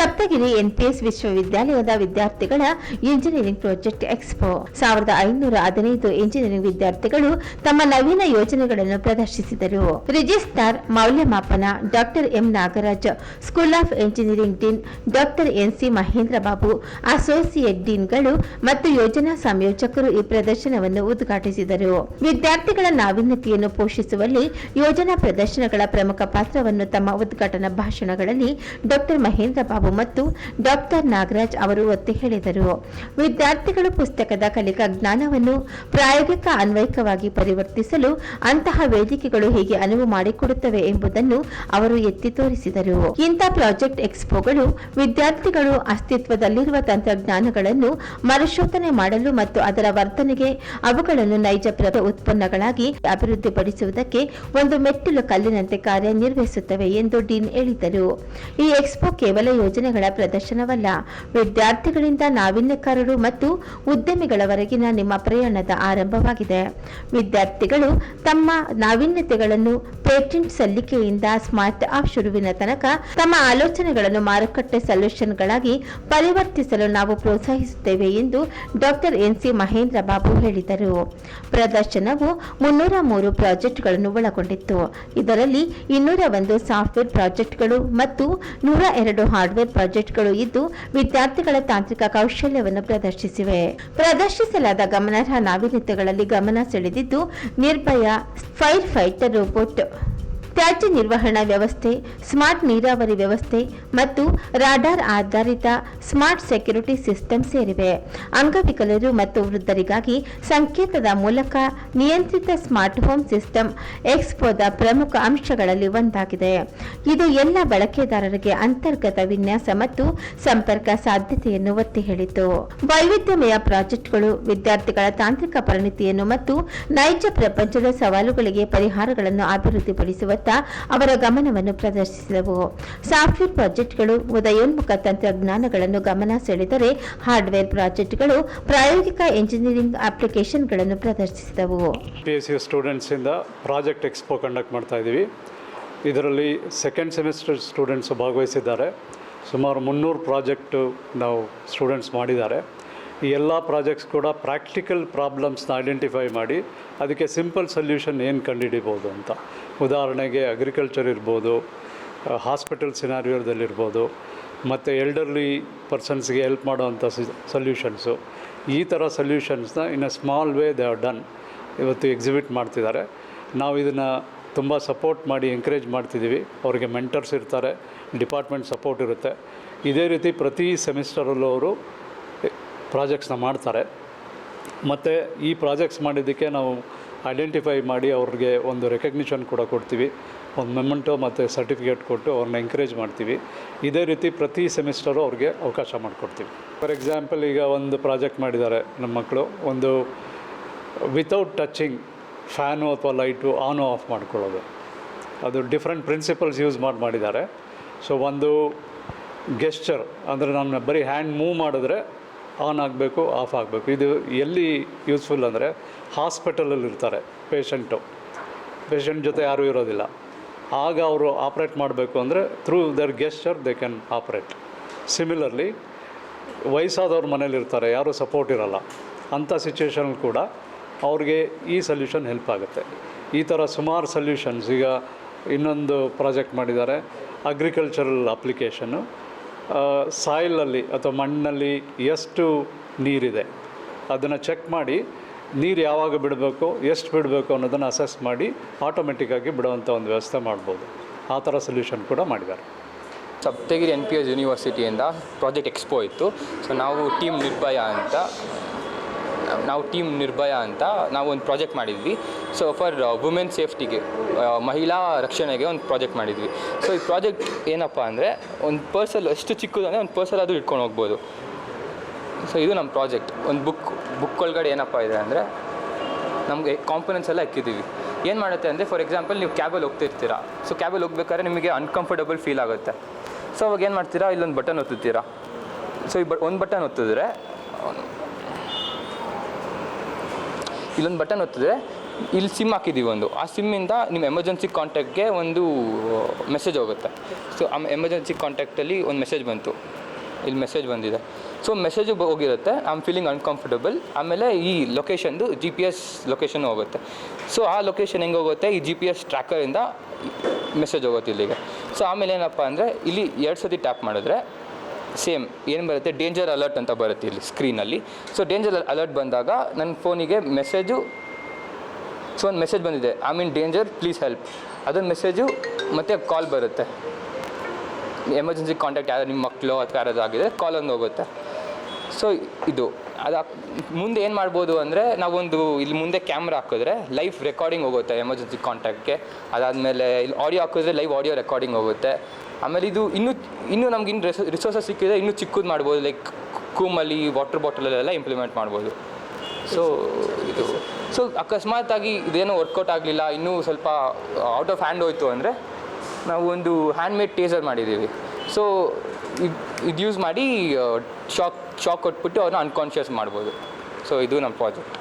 Saptagiri NPS ವಿಶ್ವವಿದ್ಯಾಲಯದ ವಿದ್ಯಾರ್ಥಿಗಳ engineering project expo ಸಾವಿರದ ಐನೂರ ಹದಿನೈದು ಇಂಜಿನಿಯರಿಂಗ್ ವಿದ್ಯಾರ್ಥಿಗಳು ತಮ್ಮ ನವೀನ ಯೋಜನೆಗಳನ್ನು ಪ್ರದರ್ಶಿಸಿದರು. ರಿಜಿಸ್ಟ್ರಾರ್ ಮೌಲ್ಯಮಾಪನ doctor M Nagaraj, school of engineering dean doctor NC Mahendra Babu associate ಡೀನ್ಗಳು ಮತ್ತು ಯೋಜನಾ ಸಂಯೋಜಕರು ಈ ಪ್ರದರ್ಶನವನ್ನು ಉದ್ಘಾಟಿಸಿದರು. ವಿದ್ಯಾರ್ಥಿಗಳ ನಾವೀನ್ಯತೆಯನ್ನು ಪೋಷಿಸುವಲ್ಲಿ ಯೋಜನಾ ಪ್ರದರ್ಶನಗಳ ಪ್ರಮುಖ ಪಾತ್ರವನ್ನು ತಮ್ಮ ಉದ್ಘಾಟನಾ ಭಾಷಣಗಳಲ್ಲಿ ಡಾಕ್ಟರ್ ಮಹೇಂದ್ರ ಬಾಬು ಮತ್ತು ಡಾಕ್ಟರ್ ನಾಗರಾಜ್ ಅವರು ಒತ್ತಿ ಹೇಳಿದರು. ವಿದ್ಯಾರ್ಥಿಗಳು ಪುಸ್ತಕದ ಕಲಿಕಾ ಜ್ಞಾನವನ್ನು ಪ್ರಾಯೋಗಿಕ ಅನ್ವಯಿಕವಾಗಿ ಪರಿವರ್ತಿಸಲು ಅಂತಹ ವೇದಿಕೆಗಳು ಹೇಗೆ ಅನುವು ಮಾಡಿಕೊಡುತ್ತವೆ ಎಂಬುದನ್ನು ಅವರು ಎತ್ತಿ ತೋರಿಸಿದರು. ಇಂಥ ಪ್ರಾಜೆಕ್ಟ್ ಎಕ್ಸ್ಪೋಗಳು ವಿದ್ಯಾರ್ಥಿಗಳು ಅಸ್ತಿತ್ವದಲ್ಲಿರುವ ತಂತ್ರಜ್ಞಾನಗಳನ್ನು ಮರುಶೋಧನೆ ಮಾಡಲು ಮತ್ತು ಅದರ ವರ್ತನೆಗೆ ಅವುಗಳನ್ನು ನೈಜ ಉತ್ಪನ್ನಗಳಾಗಿ ಅಭಿವೃದ್ಧಿಪಡಿಸುವುದಕ್ಕೆ ಒಂದು ಮೆಟ್ಟಿಲು ಕಲ್ಲಿನಂತೆ ಕಾರ್ಯನಿರ್ವಹಿಸುತ್ತವೆ ಎಂದು ಡೀನ್ ಹೇಳಿದರು. ಈ ಎಕ್ಸ್ಪೋ ಕೇವಲ ಯೋಜನೆಗಳ ಪ್ರದರ್ಶನವಲ್ಲ. ವಿದ್ಯಾರ್ಥಿಗಳಿಂದ ನಾವೀನ್ಯಕಾರರು ಮತ್ತು ಉದ್ಯಮಿಗಳವರೆಗಿನ ನಿಮ್ಮ ಪ್ರಯಾಣದ ಆರಂಭವಾಗಿದೆ. ವಿದ್ಯಾರ್ಥಿಗಳು ತಮ್ಮ ನಾವೀನ್ಯತೆಗಳನ್ನು ಪೇಟೆಂಟ್ ಸಲ್ಲಿಕೆಯಿಂದ ಸ್ಮಾರ್ಟ್ ಆಪ್ ಶುರುವಿನ ತನಕ ತಮ್ಮ ಆಲೋಚನೆಗಳನ್ನು ಮಾರುಕಟ್ಟೆ ಸೊಲ್ಯೂಷನ್ಗಳಾಗಿ ಪರಿವರ್ತಿಸಲು ನಾವು ಪ್ರೋತ್ಸಾಹಿಸುತ್ತೇವೆ ಎಂದು ಡಾಕ್ಟರ್ ಎನ್ಸಿ ಮಹೇಂದ್ರ ಬಾಬು ಹೇಳಿದರು. ಪ್ರದರ್ಶನವು ಮುನ್ನೂರ ಮೂರು ಪ್ರಾಜೆಕ್ಟ್ಗಳನ್ನು ಒಳಗೊಂಡಿತ್ತು. ಇದರಲ್ಲಿ ಇನ್ನೂರ ಒಂದು ಸಾಫ್ಟ್ವೇರ್ ಪ್ರಾಜೆಕ್ಟ್ಗಳು ಮತ್ತು ನೂರ ಎರಡು ಹಾರ್ಡ್ವೇರ್ ಪ್ರಾಜೆಕ್ಟ್ಗಳು ಇದ್ದು ವಿದ್ಯಾರ್ಥಿಗಳ ತಾಂತ್ರಿಕ ಕೌಶಲ್ಯವನ್ನು ಪ್ರದರ್ಶಿಸಿವೆ. ಪ್ರದರ್ಶಿಸಲಾದ ಗಮನಾರ್ಹ ನಾವೀನ್ಯತೆಗಳಲ್ಲಿ ಗಮನ ಸೆಳೆದಿದ್ದು ನಿರ್ಭಯ ಫೈರ್ ಫೈಟರ್ ರೋಬೋಟ್ ತ್ಯಾಜ್ಯ ನಿರ್ವಹಣಾ ವ್ಯವಸ್ಥೆ, ಸ್ಮಾರ್ಟ್ ನೀರಾವರಿ ವ್ಯವಸ್ಥೆ ಮತ್ತು ರಾಡಾರ್ ಆಧಾರಿತ ಸ್ಮಾರ್ಟ್ ಸೆಕ್ಯುರಿಟಿ ಸಿಸ್ಟಮ್ ಸೇರಿವೆ. ಅಂಗವಿಕಲರು ಮತ್ತು ವೃದ್ಧರಿಗಾಗಿ ಸಂಕೇತದ ಮೂಲಕ ನಿಯಂತ್ರಿತ ಸ್ಮಾರ್ಟ್ ಹೋಮ್ ಸಿಸ್ಟಮ್ ಎಕ್ಸ್ಪೋದ ಪ್ರಮುಖ ಅಂಶಗಳಲ್ಲಿ ಒಂದಾಗಿದೆ. ಇದು ಎಲ್ಲ ಬಳಕೆದಾರರಿಗೆ ಅಂತರ್ಗತ ವಿನ್ಯಾಸ ಮತ್ತು ಸಂಪರ್ಕ ಸಾಧ್ಯತೆಯನ್ನು ಒತ್ತಿ ಹೇಳಿತು. ವೈವಿಧ್ಯಮಯ ಪ್ರಾಜೆಕ್ಟ್ಗಳು, ವಿದ್ಯಾರ್ಥಿಗಳ ತಾಂತ್ರಿಕ ಪರಿಣಿತಿಯನ್ನು ಮತ್ತು ನೈಜ ಪ್ರಪಂಚದ ಸವಾಲುಗಳಿಗೆ ಪರಿಹಾರಗಳನ್ನು ಅಭಿವೃದ್ಧಿಪಡಿಸುವತ್ತ ಅವರ ಗಮನವನ್ನು ಪ್ರದರ್ಶಿಸಿದವು. ಸಾಫ್ಟ್ವೇರ್ ಪ್ರಾಜೆಕ್ಟ್ಗಳು ಉದಯೋನ್ಮುಖ ತಂತ್ರಜ್ಞಾನಗಳನ್ನು ಗಮನ ಸೆಳೆದರೆ ಹಾರ್ಡ್ವೇರ್ ಪ್ರಾಜೆಕ್ಟ್ಗಳು ಪ್ರಾಯೋಗಿಕ ಎಂಜಿನಿಯರಿಂಗ್ ಅಪ್ಲಿಕೇಶನ್ಗಳನ್ನು ಪ್ರದರ್ಶಿಸಿದವು. ಎಸ್ ಯು ಸ್ಟೂಡೆಂಟ್ಸಿಂದ ಪ್ರಾಜೆಕ್ಟ್ ಎಕ್ಸ್ಪೋ ಕಂಡಕ್ಟ್ ಮಾಡ್ತಾ ಇದ್ದೀವಿ. ಇದರಲ್ಲಿ ಸೆಕೆಂಡ್ ಸೆಮಿಸ್ಟರ್ ಸ್ಟೂಡೆಂಟ್ಸು ಭಾಗವಹಿಸಿದ್ದಾರೆ. ಸುಮಾರು ಮುನ್ನೂರು ಪ್ರಾಜೆಕ್ಟು ನಾವು ಸ್ಟೂಡೆಂಟ್ಸ್ ಮಾಡಿದ್ದಾರೆ. ಈ ಎಲ್ಲ ಪ್ರಾಜೆಕ್ಟ್ಸ್ ಕೂಡ ಪ್ರಾಕ್ಟಿಕಲ್ ಪ್ರಾಬ್ಲಮ್ಸ್ನ ಐಡೆಂಟಿಫೈ ಮಾಡಿ, ಅದಕ್ಕೆ ಸಿಂಪಲ್ ಸೊಲ್ಯೂಷನ್ ಏನು ಕಂಡುಹಿಡಿಬೋದು ಅಂತ. ಉದಾಹರಣೆಗೆ ಅಗ್ರಿಕಲ್ಚರ್ ಇರ್ಬೋದು ಹಾಸ್ಪಿಟಲ್ ಸಿನಾರಿಯೋದಲ್ಲಿರ್ಬೋದು ಮತ್ತು ಎಲ್ಡರ್ಲಿ ಪರ್ಸನ್ಸ್ಗೆ ಹೆಲ್ಪ್ ಮಾಡೋವಂಥ ಸೊಲ್ಯೂಷನ್ಸು ಈ ಥರ ಸೊಲ್ಯೂಷನ್ಸ್ನ in a small way they are done ಇವತ್ತು ಎಕ್ಸಿಬಿಟ್ ಮಾಡ್ತಿದ್ದಾರೆ. ನಾವು ಇದನ್ನು ತುಂಬ ಸಪೋರ್ಟ್ ಮಾಡಿ ಎಂಕರೇಜ್ ಮಾಡ್ತಿದ್ದೀವಿ. ಅವರಿಗೆ ಮೆಂಟರ್ಸ್ ಇರ್ತಾರೆ ಡಿಪಾರ್ಟ್ಮೆಂಟ್ ಸಪೋರ್ಟ್ ಇರುತ್ತೆ. ಇದೇ ರೀತಿ ಪ್ರತಿ ಸೆಮಿಸ್ಟರಲ್ಲೂ ಅವರು ಪ್ರಾಜೆಕ್ಟ್ಸ್ನ ಮಾಡ್ತಾರೆ. ಮತ್ತು ಈ ಪ್ರಾಜೆಕ್ಟ್ಸ್ ಮಾಡಿದ್ದಕ್ಕೆ ನಾವು ಐಡೆಂಟಿಫೈ ಮಾಡಿ ಅವ್ರಿಗೆ ಒಂದು ರೆಕಗ್ನಿಷನ್ ಕೂಡ ಕೊಡ್ತೀವಿ. ಒಂದು ಮೆಮೆಂಟೋ ಮತ್ತು ಸರ್ಟಿಫಿಕೇಟ್ ಕೊಟ್ಟು ಅವ್ರನ್ನ ಎಂಕರೇಜ್ ಮಾಡ್ತೀವಿ. ಇದೇ ರೀತಿ ಪ್ರತಿ ಸೆಮಿಸ್ಟರು ಅವ್ರಿಗೆ ಅವಕಾಶ ಮಾಡಿಕೊಡ್ತೀವಿ. ಫಾರ್ ಎಕ್ಸಾಂಪಲ್ ಈಗ ಒಂದು ಪ್ರಾಜೆಕ್ಟ್ ಮಾಡಿದ್ದಾರೆ ನಮ್ಮ ಮಕ್ಕಳು. ಒಂದು ವಿತೌಟ್ ಟಚಿಂಗ್ ಫ್ಯಾನು ಅಥವಾ ಲೈಟು ಆನು ಆಫ್ ಮಾಡ್ಕೊಳ್ಳೋದು. ಅದು ಡಿಫ್ರೆಂಟ್ ಪ್ರಿನ್ಸಿಪಲ್ಸ್ ಯೂಸ್ ಮಾಡಿ, ಮಾಡಿದ್ದಾರೆ. ಸೊ ಒಂದು ಗೆಸ್ಚರ್ ಅಂದರೆ ನಾನು ಬರೀ ಹ್ಯಾಂಡ್ ಮೂವ್ ಮಾಡಿದ್ರೆ ಆನ್ ಆಗಬೇಕು, ಆಫ್ ಆಗಬೇಕು. ಇದು ಎಲ್ಲಿ ಯೂಸ್ಫುಲ್ ಅಂದರೆ ಹಾಸ್ಪಿಟಲಲ್ಲಿ ಇರ್ತಾರೆ ಪೇಷಂಟು. ಪೇಷಂಟ್ ಜೊತೆ ಯಾರೂ ಇರೋದಿಲ್ಲ. ಆಗ ಅವರು ಆಪ್ರೇಟ್ ಮಾಡಬೇಕು ಅಂದರೆ through their gesture they can operate. Similarly ವಯಸ್ಸಾದವ್ರ ಮನೇಲಿರ್ತಾರೆ ಯಾರೂ ಸಪೋರ್ಟ್ ಇರಲ್ಲ. ಅಂಥ ಸಿಚುವೇಶನ್ ಕೂಡ ಅವ್ರಿಗೆ ಈ ಸೊಲ್ಯೂಷನ್ ಹೆಲ್ಪ್ ಆಗುತ್ತೆ. ಈ ಥರ ಸುಮಾರು ಸೊಲ್ಯೂಷನ್ಸ್ ಈಗ ಇನ್ನೊಂದು ಪ್ರಾಜೆಕ್ಟ್ ಮಾಡಿದ್ದಾರೆ, ಅಗ್ರಿಕಲ್ಚರಲ್ ಅಪ್ಲಿಕೇಶನ್ನು ಸಾಯಿಲಲ್ಲಿ ಅಥವಾ ಮಣ್ಣಲ್ಲಿ ಎಷ್ಟು ನೀರಿದೆ? ಅದನ್ನು ಚೆಕ್ ಮಾಡಿ, ನೀರು ಯಾವಾಗ ಬಿಡಬೇಕು, ಎಷ್ಟು ಬಿಡಬೇಕು ಅನ್ನೋದನ್ನು ಅಸೆಸ್ ಮಾಡಿ ಆಟೋಮೆಟಿಕ್ಕಾಗಿ ಬಿಡುವಂಥ ಒಂದು ವ್ಯವಸ್ಥೆ ಮಾಡ್ಬೋದು. ಆ ಥರ ಸೊಲ್ಯೂಷನ್ ಕೂಡ ಮಾಡಿದ್ದಾರೆ. ಸಪ್ತಗಿರಿ ಎನ್ ಪಿ ಎಸ್ ಯೂನಿವರ್ಸಿಟಿಯಿಂದ ಪ್ರಾಜೆಕ್ಟ್ ಎಕ್ಸ್ಪೋ ಇತ್ತು. ಸೊ ನಾವು ಟೀಮ್ ನಿರ್ಭಯ ಅಂತ ನಾವು ಟೀಮ್ ನಿರ್ಭಯ ಅಂತ ನಾವು ಒಂದು ಪ್ರಾಜೆಕ್ಟ್ ಮಾಡಿದ್ವಿ. ಸೊ ಫಾರ್ ವುಮೆನ್ ಸೇಫ್ಟಿಗೆ ಮಹಿಳಾ ರಕ್ಷಣೆಗೆ ಒಂದು ಪ್ರಾಜೆಕ್ಟ್ ಮಾಡಿದ್ವಿ. ಸೊ ಈ ಪ್ರಾಜೆಕ್ಟ್ ಏನಪ್ಪ ಅಂದರೆ, ಒಂದು ಪರ್ಸಲ್ ಎಷ್ಟು ಚಿಕ್ಕದು ಅಂದರೆ ಒಂದು ಪರ್ಸಲ್ ಆದರೂ ಇಟ್ಕೊಂಡು ಹೋಗ್ಬೋದು. ಸೊ ಇದು ನಮ್ಮ ಪ್ರಾಜೆಕ್ಟ್. ಒಂದು ಬುಕ್ ಬುಕ್ ಒಳಗಡೆ ಏನಪ್ಪ ಇದೆ ಅಂದರೆ, ನಮಗೆ ಕಾಂಪೊನೆಂಟ್ಸ್ ಎಲ್ಲ ಇಕ್ಕಿದ್ದೀವಿ ಏನು ಮಾಡುತ್ತೆ ಅಂದರೆ ಫಾರ್ ಎಕ್ಸಾಂಪಲ್ ನೀವು ಕ್ಯಾಬಲ್ಲಿ ಹೋಗ್ತಿರ್ತೀರಾ. ಸೊ ಕ್ಯಾಬಲ್ಲಿ ಹೋಗ್ಬೇಕಾದ್ರೆ ನಿಮಗೆ ಅನ್ಕಂಫರ್ಟಬಲ್ ಫೀಲ್ ಆಗುತ್ತೆ. ಸೊ ಅವಾಗ ಏನು ಮಾಡ್ತೀರಾ? ಇಲ್ಲೊಂದು ಬಟನ್ ಒತ್ತುತ್ತೀರಾ. ಸೊ ಈ ಬ, ಒಂದು ಬಟನ್ ಒತ್ತಿದ್ರೆ ಇಲ್ಲೊಂದು ಬಟನ್ ಒತ್ತಿದ್ರೆ ಇಲ್ಲಿ ಸಿಮ್ ಹಾಕಿದ್ದೀವಿ ಒಂದು. ಆ ಸಿಮ್ಮಿಂದ ನಿಮ್ಮ ಎಮರ್ಜೆನ್ಸಿ ಕಾಂಟ್ಯಾಕ್ಟ್ಗೆ ಒಂದು ಮೆಸೇಜ್ ಹೋಗುತ್ತೆ. ಸೊ ಆ ಎಮರ್ಜೆನ್ಸಿ ಕಾಂಟ್ಯಾಕ್ಟಲ್ಲಿ ಒಂದು ಮೆಸೇಜ್ ಬಂತು. ಇಲ್ಲಿ ಮೆಸೇಜ್ ಬಂದಿದೆ. ಸೊ ಮೆಸೇಜು ಹೋಗಿರುತ್ತೆ. ಐ ಆಮ್ ಫೀಲಿಂಗ್ ಅನ್ಕಂಫರ್ಟಬಲ್ ಆಮೇಲೆ ಈ ಲೊಕೇಶನ್ದು ಜಿ ಪಿ ಎಸ್ ಲೊಕೇಶನ್ ಹೋಗುತ್ತೆ. ಸೊ ಆ ಲೊಕೇಶನ್ ಹೆಂಗೆ ಹೋಗುತ್ತೆ? ಈ ಜಿ ಪಿ ಎಸ್ ಟ್ರ್ಯಾಕರಿಂದ ಮೆಸೇಜ್ ಹೋಗುತ್ತೆ ಇಲ್ಲಿಗೆ. ಸೊ ಆಮೇಲೆ ಏನಪ್ಪ ಅಂದರೆ, ಇಲ್ಲಿ ಎರಡು ಸತಿ ಟ್ಯಾಪ್ ಮಾಡಿದ್ರೆ ಸೇಮ್ ಏನು ಬರುತ್ತೆ? ಡೇಂಜರ್ ಅಲರ್ಟ್ ಅಂತ ಬರುತ್ತೆ ಇಲ್ಲಿ ಸ್ಕ್ರೀನಲ್ಲಿ ಸೊ ಡೇಂಜರ್ ಅಲರ್ಟ್ ಬಂದಾಗ ನನ್ನ ಫೋನಿಗೆ ಮೆಸೇಜು ಸೊ ಒಂದು ಮೆಸೇಜ್ ಬಂದಿದೆ. I mean danger please help ಅದೊಂದು ಮೆಸೇಜು ಮತ್ತು ಕಾಲ್ ಬರುತ್ತೆ. ಎಮರ್ಜೆನ್ಸಿ ಕಾಂಟ್ಯಾಕ್ಟ್ ಯಾರು ನಿಮ್ಮ ಮಕ್ಕಳು ಅಥವಾ ಯಾರಾದ್ರು ಆಗಿದೆ ಕಾಲ್ ಒಂದು ಹೋಗುತ್ತೆ. ಸೊ ಇದು. ಅದು ಮುಂದೆ ಏನು ಮಾಡ್ಬೋದು ಅಂದರೆ ನಾವೊಂದು ಇಲ್ಲಿ ಮುಂದೆ ಕ್ಯಾಮ್ರಾ ಹಾಕಿದ್ರೆ ಲೈವ್ ರೆಕಾರ್ಡಿಂಗ್ ಹೋಗುತ್ತೆ ಎಮರ್ಜೆನ್ಸಿ ಕಾಂಟ್ಯಾಕ್ಟ್ಗೆ ಅದಾದಮೇಲೆ ಇಲ್ಲಿ ಆಡಿಯೋ ಹಾಕಿದ್ರೆ ಲೈವ್ ಆಡಿಯೋ ರೆಕಾರ್ಡಿಂಗ್ ಹೋಗುತ್ತೆ. ಆಮೇಲೆ ಇದು ಇನ್ನೂ ಇನ್ನೂ ನಮ್ಗೆ ಇನ್ನು ರಿಸೋರ್ಸಸ್ ಸಿಕ್ಕಿದ್ರೆ ಇನ್ನೂ ಚಿಕ್ಕದು ಮಾಡ್ಬೋದು ಲೈಕ್ ಕೂಮಲ್ಲಿ ವಾಟರ್ ಬಾಟಲಲ್ಲೆಲ್ಲ ಇಂಪ್ಲಿಮೆಂಟ್ ಮಾಡ್ಬೋದು. ಸೊ ಇದು. ಸೊ ಅಕಸ್ಮಾತಾಗಿ ಇದೇನೋ ವರ್ಕೌಟ್ ಆಗಲಿಲ್ಲ, ಇನ್ನೂ ಸ್ವಲ್ಪ ಔಟ್ ಆಫ್ ಹ್ಯಾಂಡ್ ಹೋಯ್ತು ಅಂದರೆ ನಾವು ಒಂದು ಹ್ಯಾಂಡ್ ಮೇಡ್ ಟೇಸರ್ ಮಾಡಿದ್ದೀವಿ. ಸೊ ಇದು ಇದು ಯೂಸ್ ಮಾಡಿ ಶಾಕ್ ಶಾಕ್ ಕೊಟ್ಬಿಟ್ಟು ಅವ್ರನ್ನ ಅನ್ಕಾನ್ಷಿಯಸ್ ಮಾಡ್ಬೋದು. ಸೊ ಇದು ನಮ್ಮ ಪ್ರಾಜೆಕ್ಟ್